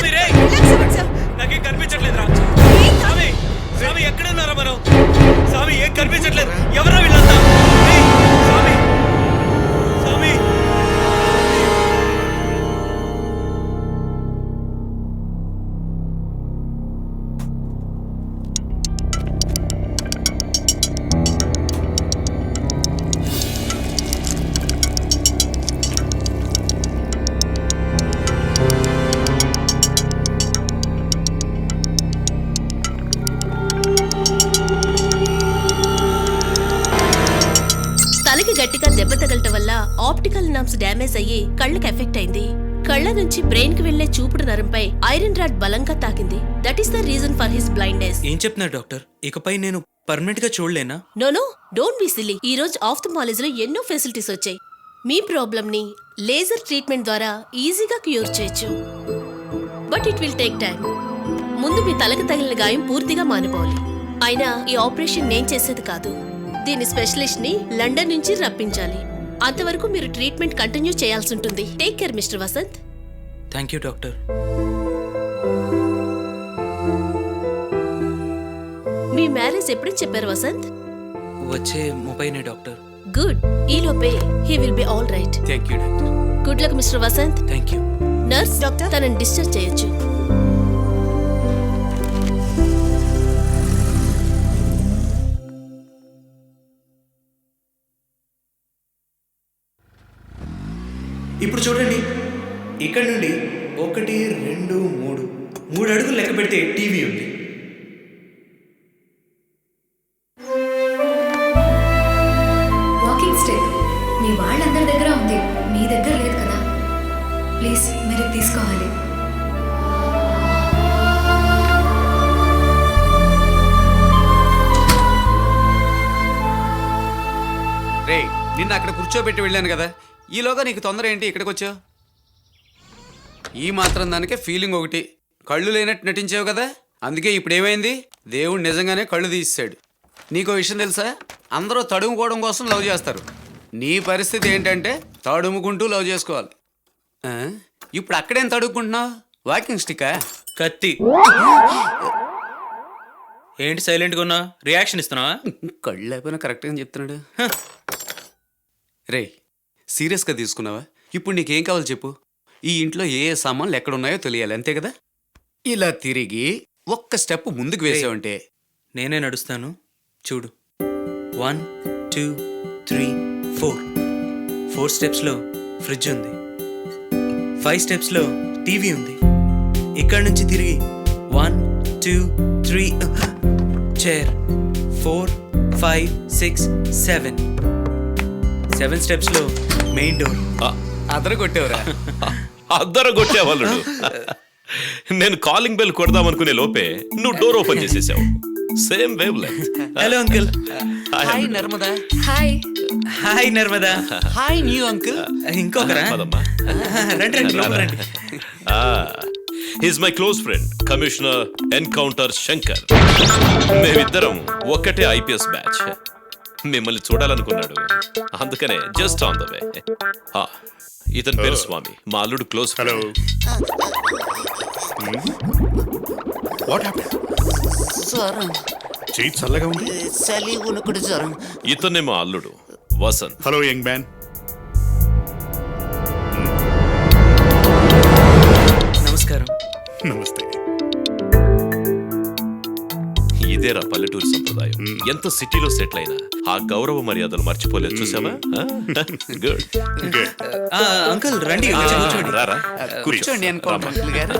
స్వామి రే నాకేం కనిపించట్లేదు రా స్వామి స్వామి ఎక్కడున్నారా మనం? స్వామి ఏం కనిపించట్లేదు. ఎవరో వీళ్ళంతా? గట్టిగా దెబ్బ తగలటం వల్ల ఆప్టికల్ నర్వ్స్ డ్యామేజ్ అయ్యి కళ్ళకి ఎఫెక్ట్ అయింది. కళ్ళ నుంచి బ్రెయిన్కి వెళ్ళే చూపుడు నరంపై ఐరన్ రాడ్ బలంగా తాకింది. That is the reason for his blindness ఏం చెప్తున్నారు డాక్టర్? ఇకపై నేను పర్మనెంట్గా చూడలేనా? No no don't be silly ఈ రోజు ఆఫ్థమాలజీలో ఎన్నో ఫెసిలిటీస్ వచ్చాయి. మీ ప్రాబ్లమ్ని లేజర్ ట్రీట్మెంట్ ద్వారా ఈజీగా క్యూర్ చేయొచ్చు. But it will take time ముందు మీ తలకు తగిలిన గాయం పూర్తిగా మానిపోవాలి. అయినా ఈ ఆపరేషన్ నేను చేసేది కాదు. దీని స్పెషలిస్ట్ని లండన్ నుంచి రప్పించాలి. అంతవరకు మీరు ట్రీట్మెంట్ కంటిన్యూ చేయాల్సి ఉంటుంది. Take care mister Vasanth. Thank you doctor. Me marriage ఎప్పుడు చెప్పారు వసంత్? వచ్చే ముప్పైనే డాక్టర్. గుడ్. ఈ లోపే he will be all right. Thank you doctor. Good luck mister Vasanth. Thank you nurse doctor. తనని డిశ్చార్జ్ చేయొచ్చు. ఇప్పుడు చూడండి. ఇక్కడ నుండి ఒకటి రెండు మూడు. మూడు అడుగులు లెక్క పెడితే టీవీ ఉంది. Walking stick. మీ వాళ్ళందరి దగ్గర ఉంది. మీ దగ్గర లేదు కదా. ప్లీజ్ మీరు తీసుకోవాలి. రే నిన్న అక్కడ కూర్చోబెట్టి వెళ్ళాను కదా. ఈలోగా నీకు తొందర ఏంటి? ఇక్కడికి వచ్చావు ఈ మాత్రం దానికే ఫీలింగ్ ఒకటి. కళ్ళు లేనట్టు నటించావు కదా? అందుకే ఇప్పుడు ఏమైంది దేవుడు నిజంగానే కళ్ళు తీసాడు నీకో విషయం తెలుసా? అందరూ తడుముకోవడం కోసం లవ్ చేస్తారు. నీ పరిస్థితి ఏంటంటే తడుముకుంటూ లవ్ చేసుకోవాలి. ఆ? ఇప్పుడు అక్కడేం తడుముకుంటున్నావు వాకింగ్ స్టికా కత్తి. ఏంటి సైలెంట్గా ఉన్నా? రియాక్షన్ ఇస్తున్నావా? కళ్ళు లేకపోయినా కరెక్ట్గా చెప్తున్నాడు. రే సీరియస్గా తీసుకున్నావా? ఇప్పుడు నీకేం కావాలి చెప్పు. ఈ ఇంట్లో ఏ ఏ సామాన్లు ఎక్కడున్నాయో తెలియాలి అంతే కదా? ఇలా తిరిగి ఒక్క స్టెప్ ముందుకు వేసావంటే. నేనే నడుస్తాను. చూడు. One two three four. Four స్టెప్స్లో fridge ఉంది. ఫైవ్ స్టెప్స్లో టీవీ ఉంది. ఇక్కడ నుంచి తిరిగి one two three chair four five six seven. Seven స్టెప్స్లో main door. అదర కొట్టేవరా? అద్దరు కొట్టేవాళ్ళు నేను కాలింగ్ బెల్ కొడదామనుకునే లోపే నువ్వు door open చేసేసావు. Same wavelength hello uncle hi Narmada. Hi hi Narmada. Hi new uncle ఇంకొకరా? పదమ్మా. రండి రండి రండి. He's my close friend commissioner encounter Shankar మేమిద్దరం ఒక్కటే ఐపీఎస్ బ్యాచ్ మిమ్మల్ని చూడాలనుకున్నాడు. అందుకనే జస్ట్ ఆన్ ద వే ఇతని పేరు స్వామి. మా అల్లుడు క్లోజ్ హలో వాట్ హ్యాపెన్ జ్వరం. చేయి చల్లగా ఉంది. చలి ఉనుకుడు జ్వరం. ఇతనే మా అల్లుడు. వసంత్. హలో యంగ్ మ్యాన్ సంప్రదాయం ఎంత సిటీలో సెటిల్ అయినా ఆ గౌరవ మర్యాదలు మర్చిపోలేదు చూసావా? గుడ్ అంకుల్ రండి కూర్చోండి అంకుల్ గారు.